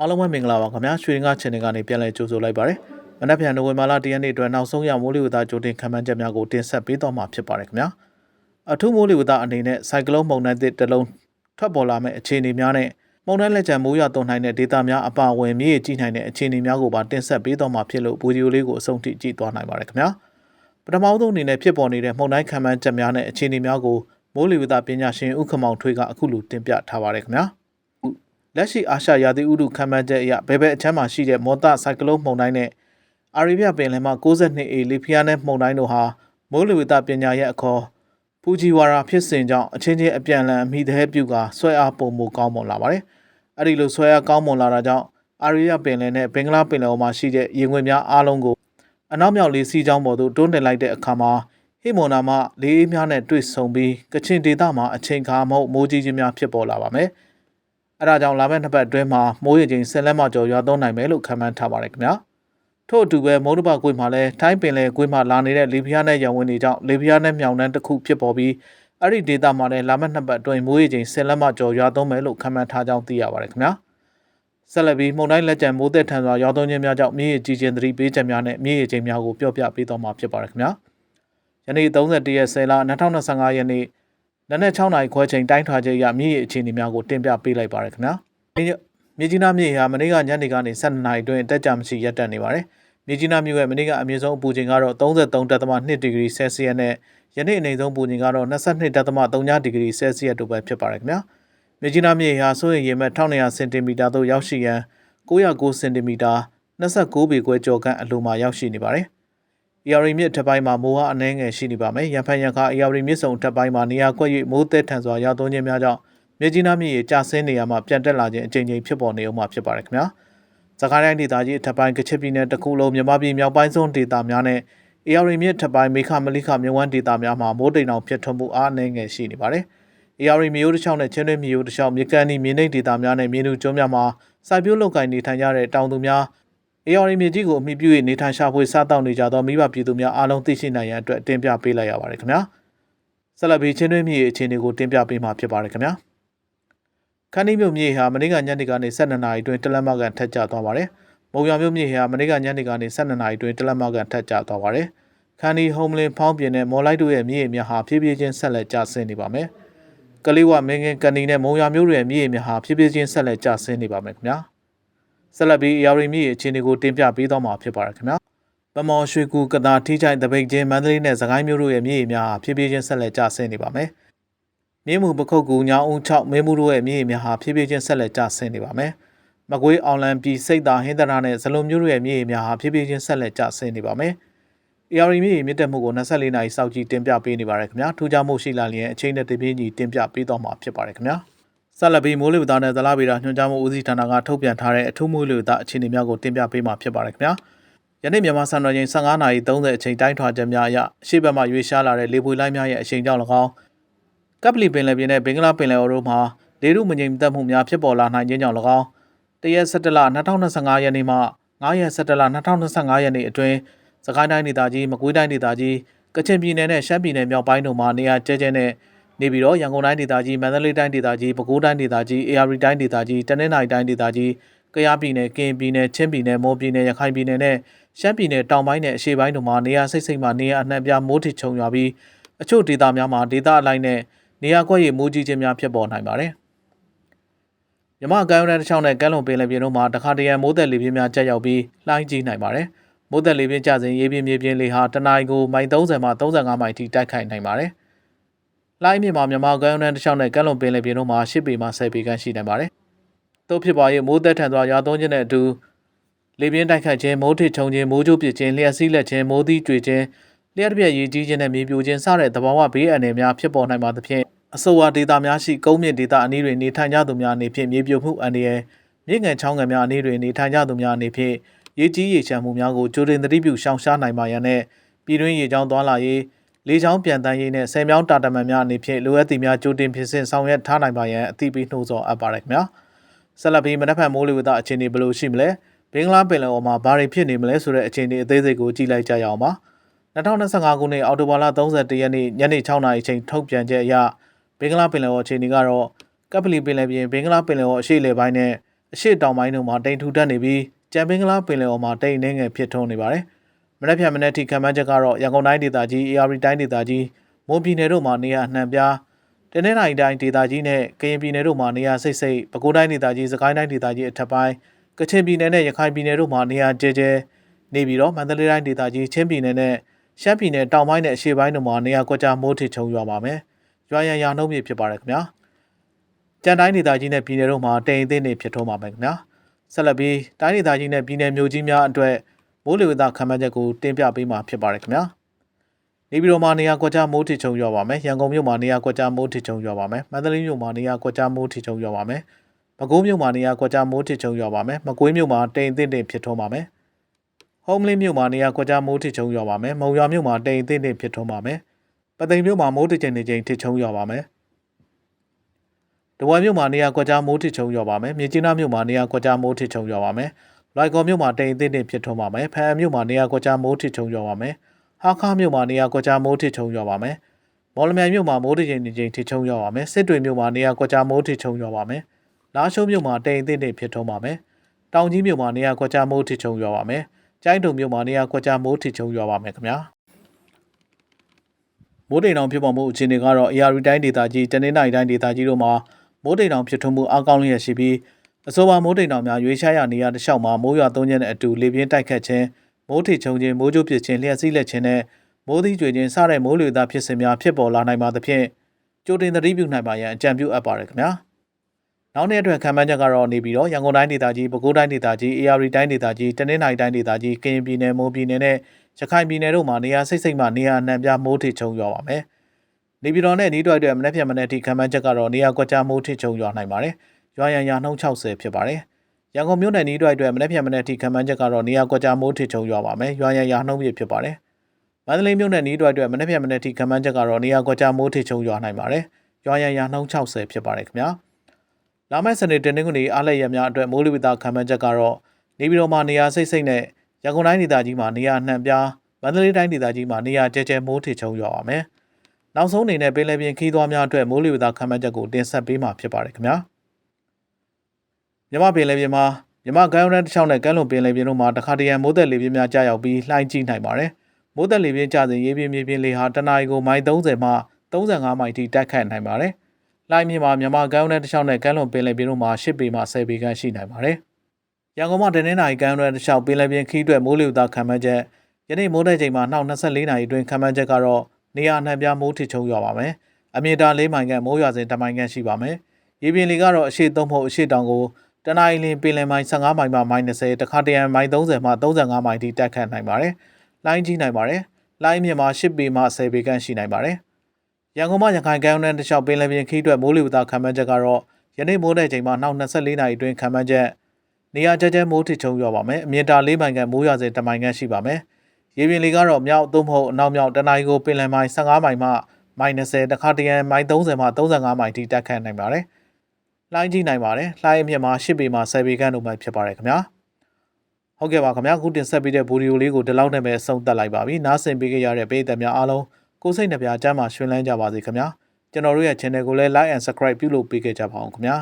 အားလုံးပဲမင်္ဂလာပါခင်ဗျာရွှေရင်က channel ကနေပြန်လည်ကြိုဆိုလိုက်ပါတယ်မနက်ဖြန်နိုဝင်ဘာလ10ရက်နေ့အတွက်နောက်ဆုံးရမိုးလေဝသကြိုတင်ခန့်မှန်းချက်များကိုတင်ဆက်ပေးတော့မှာဖြစ်ပါတယ်ခင်ဗျာအထူးမိုးလေဝသအနေနဲ့စိုက်ကလုန်းမုန်တိုင်းသစ်တစ်လုံးထွက်ပေါ်လာမယ့်အခြေအနေများနဲ့မုန်တိုင်းလက်ကျန်မိုးရွာသွန်းနိုင်တဲ့ဒေသများအပါအဝင်မြေကြီးကြည့်နိုင်တဲ့အခြေအနေများကိုပါတင်ဆက်ပေးတော့မှာဖြစ်လို့ဗီဒီယိုလေးကိုအဆုံးထိကြည့်သွားနိုင်ပါတယ်ခင်ဗျာပထမဆုံးအနေနဲ့ဖြစ်ပေါ်နေတဲ့မုန်တိုင်းခန့်မှန်းချက်များနဲ့အခြေအနေများကိုမိုးလေဝသပညာရှင်ဥက္ကမောင်ထွေးကအခုလိုတင်ပြထားပါတယ်ခင်ဗျာ လက်ရှိအာရှရာသီဥတုခန့်မှန်းချက်အရဘယ်ဘက်အချမ်းမှာရှိတဲ့မော်တာဆိုင်ကလုန်းမှုန်တိုင်းနဲ့အာရေဗျပင်လယ်မှာ 62အေလီဖီယာနဲ့မှုန်တိုင်းတို့ဟာမိုးလေဝသပညာရဲ့အခေါ်ဖူဂျီဝါရာဖြစ်စဉ်ကြောင့်အချင်းချင်းအပြန်အလှန်အမိသေးပြုကဆွဲအားပုံမှုကောင်းမွန်လာပါတယ်။အဲ့ဒီလိုဆွဲအားကောင်းမွန်လာတာကြောင့်အာရေဗျပင်လယ်နဲ့ဘင်္ဂလားပင်လယ်အော်မှာရှိတဲ့ရေငွေများအားလုံးကိုအနောက်မြောက်လေးစီးကြောင်းပေါ်သို့တွန်းတင်လိုက်တဲ့အခါမှာဟိမွန်နာမလေးအေးများနဲ့တွေ့ဆုံပြီးကချင်ဒေသမှာအချိန်ခါမဟုတ်မိုးကြီးခြင်းများဖြစ်ပေါ်လာပါမယ်။ အဲဒါကြောင့်လာမယ့်နှစ်ပတ်အတွင်းမှာမိုးရေချိန်10လက်မကျော်ရွာသွန်းနိုင်မယ်လို့ခန့်မှန်းထားပါတယ်ခင်ဗျာထို့အတူပဲမုန်တဘကွေ့မှာလည်းထိုင်းပင်လယ်ကွေ့မှာလာနေတဲ့လေပြင်းနဲ့ရံဝင်တွေကြောင့်လေပြင်းနဲ့မြောင်နှန်းတစ်ခုဖြစ်ပေါ်ပြီးအဲ့ဒီဒေသမှာလည်းလာမယ့်နှစ်ပတ်အတွင်းမိုးရေချိန်10လက်မကျော်ရွာသွန်းမယ်လို့ခန့်မှန်းထားကြောင်းသိရပါတယ်ခင်ဗျာဆက်လက်ပြီးမုန်တိုင်းလက်ကျန်မိုးသက်ထန်စွာရွာသွန်းခြင်းများကြောင့်မြေရေကြီးခြင်းသတိပေးချက်များနဲ့မြေရေချိန်များကိုပြောပြပေးသွားမှာဖြစ်ပါတယ်ခင်ဗျာယနေ့31ရက်10လ2025ရက်နေ့ နနက်6နာရီခွဲချိန်တိုင်းထွာချက်ရမြေကြီးအခြေအနေများကိုတင်ပြပေးလိုက်ပါရခင်ဗျာမြေကြီးနားမြေဟာမနေ့ကညနေကနေ7နာရီအတွင်းတက်ကြမရှိရပ်တန့်နေပါတယ်မြေကြီးနားမြို့ရဲ့မနေ့ကအမြင့်ဆုံးအပူချိန်ကတော့33.2ဒီဂရီဆဲလ်စီယပ်နဲ့ယနေ့အနေဆုံးပူချိန်ကတော့22.3ဒီဂရီဆဲလ်စီယပ်တို့ပဲဖြစ်ပါတယ်ခင်ဗျာမြေကြီးနားမြေဟာဆိုရင်ရေမဲ့1200စင်တီမီတာသို့ရောက်ရှိရန်909စင်တီမီတာ29ပေခွဲကျော်ခန့်အလိုမှာရောက်ရှိနေပါတယ် ERA မြစ်ထပ်ပိုင်းမှာမိုးဟာအနှဲငယ်ရှိနေပါမယ်။ရန်ဖန်ရန်ခါ ERA မြစ်စုံထပ်ပိုင်းမှာနေရာကွက်၍မိုးသက်ထန်စွာရောက်သွန်းခြင်းများကြောင့်မြေကြီးနားမြစ်ရေကျဆင်းနေရမှာပြန်တက်လာခြင်းအကြိမ်ကြိမ်ဖြစ်ပေါ်နေအောင်မှာဖြစ်ပါတယ်ခင်ဗျာ။စကိုင်းတိုင်းဒေသကြီးထပ်ပိုင်းကချစ်ပြည်နယ်တစ်ခုလုံးမြန်မာပြည်မြောက်ပိုင်းဆုံးဒေသများနဲ့ ERA မြစ်ထပ်ပိုင်းမေခမလိခမြဝန်းဒေသများမှာမိုးတိမ်အောင်ဖြစ်ထွန်းမှုအားအနှဲငယ်ရှိနေပါတယ်။ ERA မြို့တစ်ချောင်းနဲ့ချင်းတွင်းမြို့တစ်ချောင်းမြေကန်ဒီမြေနိမ့်ဒေသများနဲ့မြေနုကျွန်းများမှာစိုက်ပျိုးလုပ်ကိုင်နေထိုင်ကြတဲ့တောင်သူများ AR မြေကြီးကိုအမိပြု၍နေထိုင်ရှာဖွေစားတောက်နေကြသောမိဘပြည်သူများအားလုံးသိရှိနိုင်ရန်အတွက်တင်ပြပေးလိုက်ရပါတယ်ခင်ဗျာဆက်လက်ပြီးချင်းတွင်းမြေအခြေအနေကိုတင်ပြပေးမှာဖြစ်ပါတယ်ခင်ဗျာခန်းဒီမြို့မြေဟာမနေ့ကညနေကနေ12နာရီအတွင်းတလက်မကန်ထက်ကျသွားပါတယ်မုံရမြို့မြေဟာမနေ့ကညနေကနေ12နာရီအတွင်းတလက်မကန်ထက်ကျသွားပါတယ်ခန်းဒီဟုံးလင်းဖောင်းပြင်းနဲ့မော်လိုက်တို့ရဲ့မြေများဟာဖြည်းဖြည်းချင်းဆက်လက်ကျဆင်းနေပါမယ်ကလေးဝမင်းငင်ကန်နီနဲ့မုံရမျိုးတွေရဲ့မြေများဟာဖြည်းဖြည်းချင်းဆက်လက်ကျဆင်းနေပါမယ်ခင်ဗျာ ဆက်လက်ပြီးရာရီမြစ်အခြေအနေကိုတင်ပြပေးသွားမှာဖြစ်ပါတယ်ခင်ဗျာ။ဗမော်ရွှေကူကတာထီးချိုင်တပိတ်ချင်းမန္တလေးနဲ့စကိုင်းမြို့တို့ရဲ့မြစ်ရေများဟာဖြည်းဖြည်းချင်းဆက်လက်ကျဆင်းနေပါမယ်။မြင်းမှုပခုတ်ကူညောင်ဦး6မဲမှုတို့ရဲ့မြစ်ရေများဟာဖြည်းဖြည်းချင်းဆက်လက်ကျဆင်းနေပါမယ်။မကွေးအောင်လံပြည်စိတ်သာဟင်းတရာနဲ့ဇလုံမြို့တို့ရဲ့မြစ်ရေများဟာဖြည်းဖြည်းချင်းဆက်လက်ကျဆင်းနေပါမယ်။ AR မြစ်ရေမြင့်တက်မှုကို24နာရီစောင့်ကြည့်တင်ပြပေးနေပါရခင်ဗျာ။ထူးခြားမှုရှိလာလျင်အချိန်နဲ့တပြေးညီတင်ပြပေးသွားမှာဖြစ်ပါတယ်ခင်ဗျာ။ ဆက်လက်ပြီးမိုးလေဝသနဲ့သလားဗေဒညွှန်ကြားမှုဦးစီးဌာနကထုတ်ပြန်ထားတဲ့အထူးမိုးလေဝသအခြေအနေများကိုတင်ပြပေးမှာဖြစ်ပါတယ်ခင်ဗျာ။ယနေ့မြန်မာစံတော်ချိန်15နာရီ30အချိန်တိုင်းထွာချက်များအရအရှိတ်ဘက်မှရွေးရှားလာတဲ့လေပွေလိုင်းများရဲ့အချိန်ကြောင့်၎င်းကပ်ပလီပင်လယ်ပြင်နဲ့ဘင်္ဂလားပင်လယ်အော်တို့မှာလေထုမငြိမ်သက်မှုများဖြစ်ပေါ်လာနိုင်ခြင်းကြောင့်၎င်းတရက်17လ2025ရက်နေ့မှ9ရက်17လ2025ရက်နေ့အတွင်းစကိုင်းတိုင်းဒေသကြီးမကွေးတိုင်းဒေသကြီးကချင်ပြည်နယ်နဲ့ရှမ်းပြည်နယ်မြောက်ပိုင်းတို့မှာနေရာကျဲကျဲနဲ့ နေပြီးတော့ရန်ကုန်တိုင်းဒေသကြီးမန္တလေးတိုင်းဒေသကြီးပဲခူးတိုင်းဒေသကြီးအေရရီတိုင်းဒေသကြီးတနင်္သာရီတိုင်းဒေသကြီးကယားပြည်နယ်ကရင်ပြည်နယ်ချင်းပြည်နယ်မော်ပြည်နယ်ရခိုင်ပြည်နယ်နဲ့ရှမ်းပြည်နယ်တောင်ပိုင်းနဲ့အရှေ့ပိုင်းတို့မှာနေရာစိတ်စိတ်မှနေရာအနှံ့ပြားမိုးထစ်ချုံရွာပြီးအချို့ဒေသများမှာဒေသအလိုက်နဲ့နေရာကွက်ရည်မိုးကြီးခြင်းများဖြစ်ပေါ်နိုင်ပါတယ်။မြမကမ်းရိုးတန်းတစ်ချောင်းနဲ့ကမ်းလွန်ပင်လယ်ပြင်တို့မှာတခါတရံမိုးသက်လေပြင်းများကျရောက်ပြီးလှိုင်းကြီးနိုင်ပါတယ်။မိုးသက်လေပြင်းကျစဉ်ရေပြင်းမြေပြင်းလေဟာတနအီကိုမိုင်30မှ35မိုင်ထိတိုက်ခိုက်နိုင်ပါတယ်။ လှိုင်းမြင့်မှာမြန်မာကမ်းရိုးတန်းတစ်ချောင်းနဲ့ကမ်းလွန်ပင်လယ်ပြင်တို့မှာ10ပေမှ10ပေခန့်ရှိနိုင်ပါတယ်။သို့ဖြစ်ပါ၍မိုးသက်ထန်စွာရွာသွန်းခြင်းနဲ့အတူလေပြင်းတိုက်ခတ်ခြင်းမိုးထစ်ချုံခြင်းမိုးကြိုးပစ်ခြင်းလျှက်စီးလက်ခြင်းမိုးသီးကြွေခြင်းလျှက်တစ်ပြက်ရည်ကြီးခြင်းနဲ့မြေပြိုခြင်းစတဲ့သဘာဝဘေးအန္တရာယ်များဖြစ်ပေါ်နိုင်ပါသဖြင့်အဆိုပါဒေသများရှိကုန်းမြင့်ဒေသအနည်းတွင်နေထိုင်ကြသူများအနေဖြင့်မြေပြိုမှုအန္တရာယ်မြေငယ်ချောင်းငယ်များအနည်းတွင်နေထိုင်ကြသူများအနေဖြင့်ရေကြီးရေချမ်းမှုများကိုကြိုတင်သတိပြုရှောင်ရှားနိုင်ပါရန်နဲ့ပြည်တွင်းရေချောင်းသွားလာရေး လေချောင်းပြန်တန်းရေးနဲ့ဆယ်မြောင်းတာတမန်များအနေဖြင့်လိုအပ်သည့်များကြိုတင်ပြင်ဆင်ဆောင်ရွက်ထားနိုင်ပါရန်အသိပေးနှိုးဆော်အပ်ပါရခင်ဗျာဆက်လက်ပြီးမနက်ဖြန်မိုးလေဝသအခြေအနေဘယ်လိုရှိမလဲဘင်္ဂလားပင်လယ်အော်မှာဘာတွေဖြစ်နေမလဲဆိုတဲ့အခြေအနေအသေးစိတ်ကိုကြည့်လိုက်ကြရအောင်ပါ2025ခုနှစ်အောက်တိုဘာလ31ရက်နေ့ညနေ6နာရီချိန်ထုတ်ပြန်ချက်အရဘင်္ဂလားပင်လယ်အော်အခြေအနေကတော့ကပ်ပလီပင်လယ်ပြင်ဘင်္ဂလားပင်လယ်အော်အရှေ့လေပိုင်းနဲ့အအရှိတောင်ပိုင်းတို့မှာတိမ်ထူထပ်နေပြီးကြံပင်ကလားပင်လယ်အော်မှာတိမ်နှင်းငယ်ဖြစ်ထွန်းနေပါတယ်။ မနေ့ဖြန်မနေ့ထိခံမှန်းချက်ကတော့ရန်ကုန်တိုင်းဒေသကြီး AR တိုင်းဒေသကြီးမွန်ပြည်နယ်တို့မှာနေရာအနှံ့ပြားတနင်္လာရီတိုင်းဒေသကြီးနဲ့ကရင်ပြည်နယ်တို့မှာနေရာစိတ်စိတ်ပဲခူးတိုင်းဒေသကြီးစကိုင်းတိုင်းဒေသကြီးအထက်ပိုင်းကချင်ပြည်နယ်နဲ့ရခိုင်ပြည်နယ်တို့မှာနေရာကျဲကျဲနေပြီးတော့မန္တလေးတိုင်းဒေသကြီးချင်းပြည်နယ်နဲ့ရှမ်းပြည်နယ်တောင်ပိုင်းနဲ့အရှေ့ပိုင်းတို့မှာနေရာကွက်ကြားမိုးထစ်ချုံရွာပါမယ်။ရွာရန်ရာနှုံးမြစ်ဖြစ်ပါတယ်ခင်ဗျာ။ကြံတိုင်းဒေသကြီးနဲ့ပြည်နယ်တို့မှာတိမ်အသင်းတွေဖြစ်ထွန်းပါမယ်ခင်ဗျာ။ဆက်လက်ပြီးတိုင်းဒေသကြီးနဲ့ပြည်နယ်မြို့ကြီးများအတွက် မိုးလေဝသခန့်မှန်းချက်ကိုတင်ပြပေးမှာဖြစ်ပါတယ်ခင်ဗျာ။နေပြည်တော်မှာနေရာကွက်ကြားမိုးထစ်ချုံရွာပါမယ်။ရန်ကုန်မြို့မှာနေရာကွက်ကြားမိုးထစ်ချုံရွာပါမယ်။မန္တလေးမြို့မှာနေရာကွက်ကြားမိုးထစ်ချုံရွာပါမယ်။ပဲခူးမြို့မှာနေရာကွက်ကြားမိုးထစ်ချုံရွာပါမယ်။မကွေးမြို့မှာတိမ်အသင်းတွေဖြစ်ထွန်းပါမယ်။ဟုံးမလင်းမြို့မှာနေရာကွက်ကြားမိုးထစ်ချုံရွာပါမယ်။မုံရွာမြို့မှာတိမ်အသင်းတွေဖြစ်ထွန်းပါမယ်။ပသိမ်မြို့မှာမိုးတစ်ချိန်တစ်ချိန်ထစ်ချုံရွာပါမယ်။တဝယ်မြို့မှာနေရာကွက်ကြားမိုးထစ်ချုံရွာပါမယ်။မြင်းကြီးနားမြို့မှာနေရာကွက်ကြားမိုးထစ်ချုံရွာပါမယ်။ လိုက်ကော်မြို့မှာတိမ်အသင်းတွေဖြစ်ထွန်းပါမယ်။ဖန်အမြို့မှာနေရာကွက်ကြားမိုးထစ်ချုံရွာပါမယ်။ဟာခါမြို့မှာနေရာကွက်ကြားမိုးထစ်ချုံရွာပါမယ်။မော်လမြိုင်မြို့မှာမိုးတစ်ချိန်တစ်ချိန်ထစ်ချုံရွာပါမယ်။စစ်တွေမြို့မှာနေရာကွက်ကြားမိုးထစ်ချုံရွာပါမယ်။လာရှုံးမြို့မှာတိမ်အသင်းတွေဖြစ်ထွန်းပါမယ်။တောင်ကြီးမြို့မှာနေရာကွက်ကြားမိုးထစ်ချုံရွာပါမယ်။ကျိုင်းတုံမြို့မှာနေရာကွက်ကြားမိုးထစ်ချုံရွာပါမယ်ခင်ဗျာမိုးတိမ်တောင်ဖြစ်ပေါ်မှုအခြေအနေကတော့ AR တိုင်းဒေသကြီးတနင်္သာရီတိုင်းဒေသကြီးတို့မှာမိုးတိမ်တောင်ဖြစ်ထွန်းမှုအကောင်းလျက်ရှိပြီး အဆိုပါမိုးတိမ်တောင်များရွေးချယ်ရနေရာတစ်လျှောက်မှာမိုးရွာသွန်းခြင်းနဲ့အတူလေပြင်းတိုက်ခတ်ခြင်းမိုးထစ်ချုံခြင်းမိုးကြိုးပစ်ခြင်းလျှက်စီးလက်ခြင်းနဲ့မိုးသီးကြွေခြင်းစတဲ့မိုးလေဝသဖြစ်စဉ်များဖြစ်ပေါ်လာနိုင်ပါသဖြင့်ကြိုတင်သတိပြုနိုင်ပါရန်အကြံပြုအပ်ပါတယ်ခင်ဗျာနောက်နေ့အတွက်ခံမှန်းချက်ကတော့နေပြီးတော့ရန်ကုန်တိုင်းဒေသကြီးပဲခူးတိုင်းဒေသကြီး AR တိုင်းဒေသကြီးတနင်္သာရီတိုင်းဒေသကြီးကရင်ပြည်နယ်မွန်ပြည်နယ်နဲ့ရခိုင်ပြည်နယ်တို့မှာနေရာစိတ်စိတ်မှနေရာအနှံ့ပြားမိုးထစ်ချုံရွာပါမယ်။နေပြည်တော်နဲ့နီးတွက်အတွက်မနေ့ဖြန်မနေ့ထိခံမှန်းချက်ကတော့နေရာကွက်ကြားမိုးထစ်ချုံရွာနိုင်ပါတယ်။ ရွာရန်ရာနှုန်း60ဖြစ်ပါတယ်။ရန်ကုန်မြို့နယ်နီးတွက်အတွက်မနေ့ဖြန်မနေ့ထိခံမှန်းချက်ကတော့နေရာကွက်ကြားမိုးထစ်ချုံရွာပါမယ်။ရွာရန်ရာနှုန်းပြဖြစ်ပါတယ်။မန္တလေးမြို့နယ်နီးတွက်အတွက်မနေ့ဖြန်မနေ့ထိခံမှန်းချက်ကတော့နေရာကွက်ကြားမိုးထစ်ချုံရွာနိုင်ပါတယ်။ရွာရန်ရာနှုန်း60ဖြစ်ပါတယ်ခင်ဗျာ။လာမယ့်စနေတင်နင်္ဂနွေအားလက်ရများအတွက်မိုးလေဝသခံမှန်းချက်ကတော့နေပြည်တော်မှာနေရာစိတ်စိတ်နဲ့ရန်ကုန်တိုင်းဒေသကြီးမှာနေရာအနှံ့ပြားမန္တလေးတိုင်းဒေသကြီးမှာနေရာကျဲကျဲမိုးထစ်ချုံရွာပါမယ်။နောက်ဆုံးအနေနဲ့ပင်လယ်ပြင်ခီးသွားများအတွက်မိုးလေဝသခံမှန်းချက်ကိုတင်ဆက်ပေးမှာဖြစ်ပါတယ်ခင်ဗျာ။ မြမပင်လယ်ပြင်မှာမြမကမ်းရိုးတန်းတစ်ချောင်းနဲ့ကမ်းလွန်ပင်လယ်ပြင်တို့မှာတခါတရံမိုးသက်လေပြင်းများကြာရောက်ပြီးလှိုင်းကြီးနိုင်ပါတယ်။မိုးသက်လေပြင်းကျစဉ်ရေပြင်းမြေပြင်းလေဟာတနအီကိုမိုင်30မှ35မိုင်ထိတိုက်ခတ်နိုင်ပါတယ်။လိုင်းမြေမှာမြန်မာကမ်းရိုးတန်းတစ်လျှောက်နဲ့ကမ်းလွန်ပင်လယ်ပြင်တို့မှာ10ပေမှ10ပေခန့်ရှိနိုင်ပါတယ်။ရန်ကုန်မှာတနင်္လာရီကမ်းရိုးတန်းတစ်လျှောက်ပင်လယ်ပြင်ခီးအတွက်မိုးလေဝသခံမှန်းချက်ယနေ့မိုးတဲ့ချိန်မှာနှောက်24နာရီအတွင်းခံမှန်းချက်ကတော့နေရာအနှံ့ပြားမိုးထစ်ချုံရွာပါမယ်။အမြင့်တာ၄မိုင်ခန့်မိုးရွာစဉ်10မိုင်ခန့်ရှိပါမယ်။ရေပြင်လေကတော့အရှိသုံးဖို့အရှိတောင်ကို တနအီလပင်လယ်မိုင်15မိုင်မှမိုင်20တခါတရံမိုင်30မှ35မိုင်ထိတက်ခတ်နိုင်ပါတယ်။လိုင်းကြီးနိုင်ပါတယ်။လိုင်းမြင့်မှာ10ပေမှ10ပေခန့်ရှိနိုင်ပါတယ်။ရန်ကုန်မှာရခိုင်ကမ်းရိုးတန်းတစ်လျှောက်ပင်လယ်ပြင်ခီးအတွက်မိုးလေဝသခံမှန်းချက်ကတော့ယနေ့မိုးတဲ့ချိန်မှာနောက်24နာရီအတွင်းခံမှန်းချက်နေရာကျကျမိုးထစ်ချုံရွာပါမယ်အမြင့်တာ၄မိုင်ခန့်မိုးရွာစေတမိုင်ခန့်ရှိပါမယ်ရေပြင်လေကတော့မြောက်သို့မဟုတ်အနောက်မြောက်တနအီကိုပင်လယ်မိုင်15မိုင်မှမိုင်20တခါတရံမိုင်30မှ35မိုင်ထိတက်ခတ်နိုင်ပါတယ် လှိုင်းကြီးနိုင်ပါတယ်လှိုင်းအမြင့်မှာ10ပေမှ10ပေခန့်တို့မှဖြစ်ပါတယ်ခင်ဗျာဟုတ်ကဲ့ပါခင်ဗျာခုတင်ဆက်ပေးတဲ့ဗီဒီယိုလေးကိုဒီလောက်နဲ့ပဲအဆုံးသတ်လိုက်ပါပြီနားဆင်ပေးကြရတဲ့ပရိသတ်များအားလုံးကိုယ်စိတ်နှပြကျမ်းမှာရှင်လန်းကြပါစေခင်ဗျာကျွန်တော်တို့ရဲ့ channel ကိုလည်း like and subscribe ပြုလုပ်ပေးခဲ့ကြပါအောင်ခင်ဗျာ